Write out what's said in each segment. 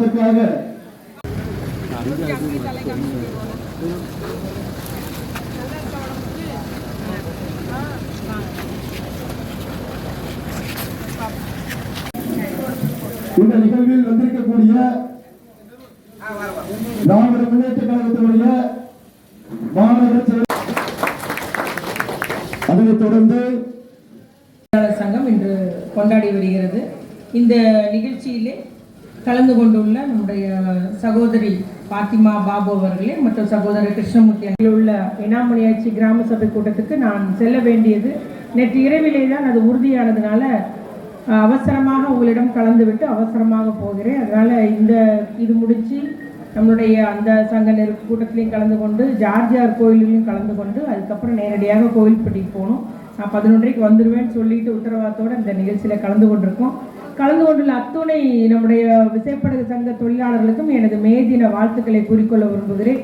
கொடுப்பதற்காக இந்த நிகழ்வில் வந்திருக்கக்கூடிய திராவிட முன்னேற்ற கழகத்தினுடைய மாநகர அதனைத் தொடர்ந்து சங்கம் இன்று கொண்டாடி வருகிறது. இந்த நிகழ்ச்சியிலே கலந்து கொண்டுள்ள நம்முடைய சகோதரி பாத்திமா பாபு அவர்களே மற்றும் சகோதரர் கிருஷ்ணமூர்த்தி அங்கே உள்ள இனாமணியாச்சி கிராம சபை கூட்டத்துக்கு நான் செல்ல வேண்டியது. நேற்று இரவிலே தான் அது உறுதியானதுனால அவசரமாக உங்களிடம் கலந்துவிட்டு அவசரமாக போகிறேன். அதனால் இந்த இது முடித்து நம்மளுடைய அந்த சங்க நெரு கூட்டத்திலையும் கலந்து கொண்டு ஜார்ஜியார் கோயிலிலையும் கலந்து கொண்டு அதுக்கப்புறம் நேரடியாக கோயில்பட்டிக்கு போகணும். நான் பதினொன்றைக்கு வந்துடுவேன்னு சொல்லிட்டு உத்தரவாதத்தோடு இந்த நிகழ்ச்சியில் கலந்து கொண்டிருக்கோம். கலந்து கொண்டுள்ள அத்துணை நம்முடைய விசைப்படகு சங்க தொழிலாளர்களுக்கும் எனது மே தின வாழ்த்துக்களை கூறிக்கொள்ள விரும்புகிறேன்.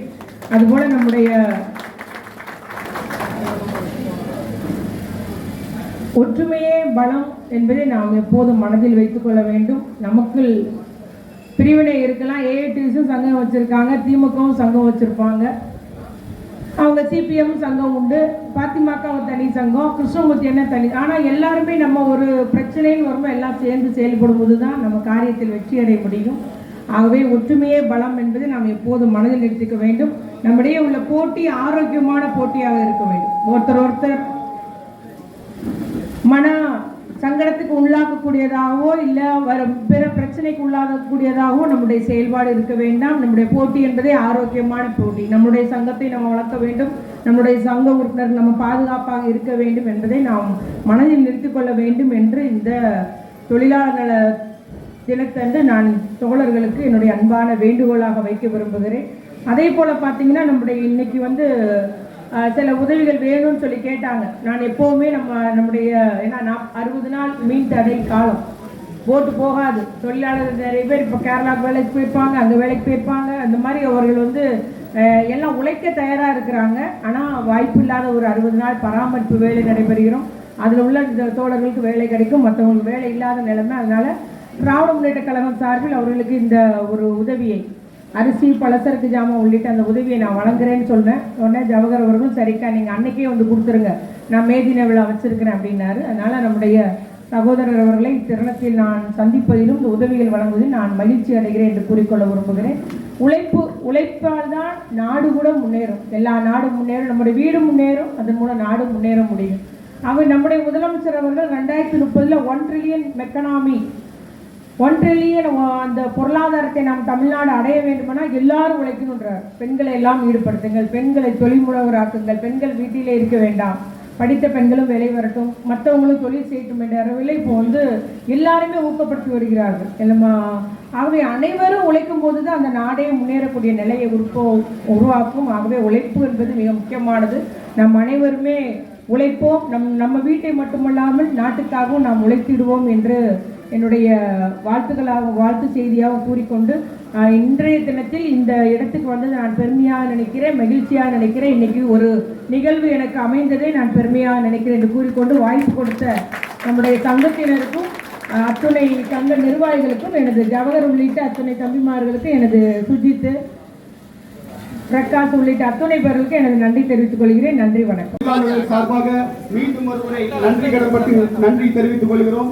அதுபோல நம்முடைய ஒற்றுமையே பலம் என்பதை நாம் எப்போதும் மனதில் வைத்துக்கொள்ள வேண்டும். நமக்குள் பிரிவினை இருக்கலாம். ஏஐடிஸும் சங்கம் வச்சிருக்காங்க. திமுகவும் சங்கம் வச்சிருப்பாங்க. அவங்க சிபிஎம் சங்கம் உண்டு பாத்திமாக்கா ஒரு தனி சங்கம் கிருஷ்ணமூர்த்தி என்ன தனி. ஆனால் எல்லாருமே நம்ம ஒரு பிரச்சனைன்னு வரும்போது எல்லாம் சேர்ந்து செயல்படும் போது தான் நம்ம காரியத்தில் வெற்றி அடைய முடியும். ஆகவே ஒற்றுமையே பலம் என்பதை நாம் எப்போதும் மனதில் எடுத்துக்க வேண்டும். நம்மிடையே உள்ள போட்டி ஆரோக்கியமான போட்டியாக இருக்க வேண்டும். ஒருத்தர் ஒருத்தர் மன சங்கடத்துக்கு உள்ளாக்கக்கூடியதாகவோ இல்லை வர பிற பிரச்சனைக்கு உள்ளாகக்கூடியதாகவோ நம்முடைய செயல்பாடு இருக்க வேண்டாம். நம்முடைய போட்டி என்பதே ஆரோக்கியமான போட்டி. நம்முடைய சங்கத்தை நம்ம வளர்க்க வேண்டும். நம்முடைய சங்க உறுப்பினர் நம்ம பாதுகாப்பாக இருக்க வேண்டும் என்பதை நாம் மனதில் நிறுத்திக் கொள்ள வேண்டும் என்று இந்த தொழிலாளர் நல தினத்தன்று நான் தோழர்களுக்கு என்னுடைய அன்பான வேண்டுகோளாக வைக்க விரும்புகிறேன். அதே போல் பார்த்தீங்கன்னா நம்முடைய இன்னைக்கு வந்து சில உதவிகள் வேணும்னு சொல்லி கேட்டாங்க. நான் எப்போவுமே நம்ம நம்முடைய ஏன்னா நான் அறுபது நாள் மீன் தடை காலம். போட்டு போகாது. தொழிலாளர்கள் நிறைய பேர் இப்போ கேரளாவுக்கு வேலைக்கு போயிருப்பாங்க அங்கே வேலைக்கு போயிருப்பாங்க. அந்த மாதிரி அவர்கள் வந்து எல்லாம் உழைக்க தயாராக இருக்கிறாங்க. ஆனால் வாய்ப்பு இல்லாத ஒரு அறுபது நாள் பராமரிப்பு வேலை நடைபெறுகிறோம். அதில் உள்ள இந்த தோழர்களுக்கு வேலை கிடைக்கும். மற்றவங்களுக்கு வேலை இல்லாத நிலைமை. அதனால் திராவிட முன்னேற்ற கழகம் சார்பில் அவர்களுக்கு இந்த ஒரு உதவியை அரிசி பலசரக்கு ஜாமான் உள்ளிட்ட அந்த உதவியை நான் வழங்குறேன்னு சொன்னேன் உடனே ஜவஹர் அவர்களும் சரிக்கா நீங்கள் அன்னைக்கே வந்து கொடுத்துருங்க. நான் மேதின விழா வச்சுருக்கிறேன் அப்படின்னாரு. அதனால் நம்முடைய சகோதரர் அவர்களை இத்தருணத்தில் நான் சந்திப்பதிலும் இந்த உதவிகள் வழங்குவதில் நான் மகிழ்ச்சி அடைகிறேன் என்று கூறிக்கொள்ள விரும்புகிறேன். உழைப்பு உழைப்பால் தான் நாடு கூட முன்னேறும். எல்லா நாடும் முன்னேறும் நம்முடைய வீடு முன்னேறும் அதன் மூலம் நாடும் முன்னேற முடியும். அவர் நம்முடைய முதலமைச்சர் அவர்கள் ரெண்டாயிரத்தி முப்பதில் one trillion economy one trillion அந்த பொருளாதாரத்தை நாம் தமிழ்நாடு அடைய வேண்டுமானால் எல்லாரும் உழைக்கணுன்றார் பெண்களை எல்லாம் ஈடுபடுத்துங்கள். பெண்களை தொழில்முனைவராக்குங்கள் பெண்கள் வீட்டிலே இருக்க வேண்டாம். படித்த பெண்களும் வேலை வரட்டும். மற்றவங்களும் தொழில் செய்யட்டும் என்ற அளவில் இப்போ வந்து எல்லாருமே ஊக்கப்படுத்தி வருகிறார்கள். இல்லைம்மா ஆகவே அனைவரும் உழைக்கும் போது தான் அந்த நாடே முன்னேறக்கூடிய நிலையை உருப்போ உருவாக்கும். ஆகவே உழைப்பு என்பது மிக முக்கியமானது. நம் அனைவருமே உழைப்போம். நம் நம்ம வீட்டை மட்டுமல்லாமல் நாட்டுக்காகவும் நாம் உழைத்திடுவோம் என்று என்னுடைய வாழ்த்துக்களாக வாழ்த்து செய்தியாக கூறிக்கொண்டு இன்றைய தினத்தில் இந்த இடத்துக்கு வந்தது நான் பெருமையாக நினைக்கிறேன் மகிழ்ச்சியாக நினைக்கிறேன். இன்னைக்கு ஒரு நிகழ்வு எனக்கு அமைந்ததை நான் பெருமையாக நினைக்கிறேன் என்று கூறிக்கொண்டு வாய்ப்பு கொடுத்த நம்முடைய சங்கத்தினருக்கும் அத்துணை சங்க நிர்வாகிகளுக்கும் எனது ஜவஹர் உள்ளிட்ட அத்துணை தம்பிமார்களுக்கும் எனது சுஜித்து பிரகாஷ் உள்ளிட்ட அத்துணை பேர்களுக்கு எனது நன்றி தெரிவித்துக் கொள்கிறேன். நன்றி வணக்கம். சார்பாக மீண்டும் ஒருமுறை நன்றி கடன்பட்டு நன்றி தெரிவித்துக் கொள்கிறோம்.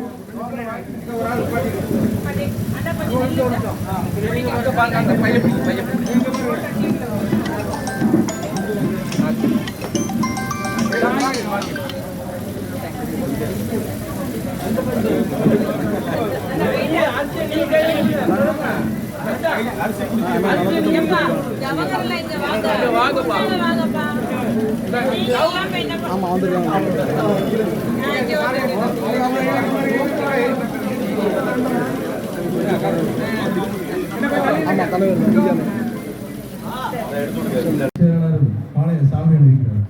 ஜவஹர்ல இங்க வாங்க வாங்கப்பா ஆமா செயலாளர் பாளைய சாமி இருக்கிறார்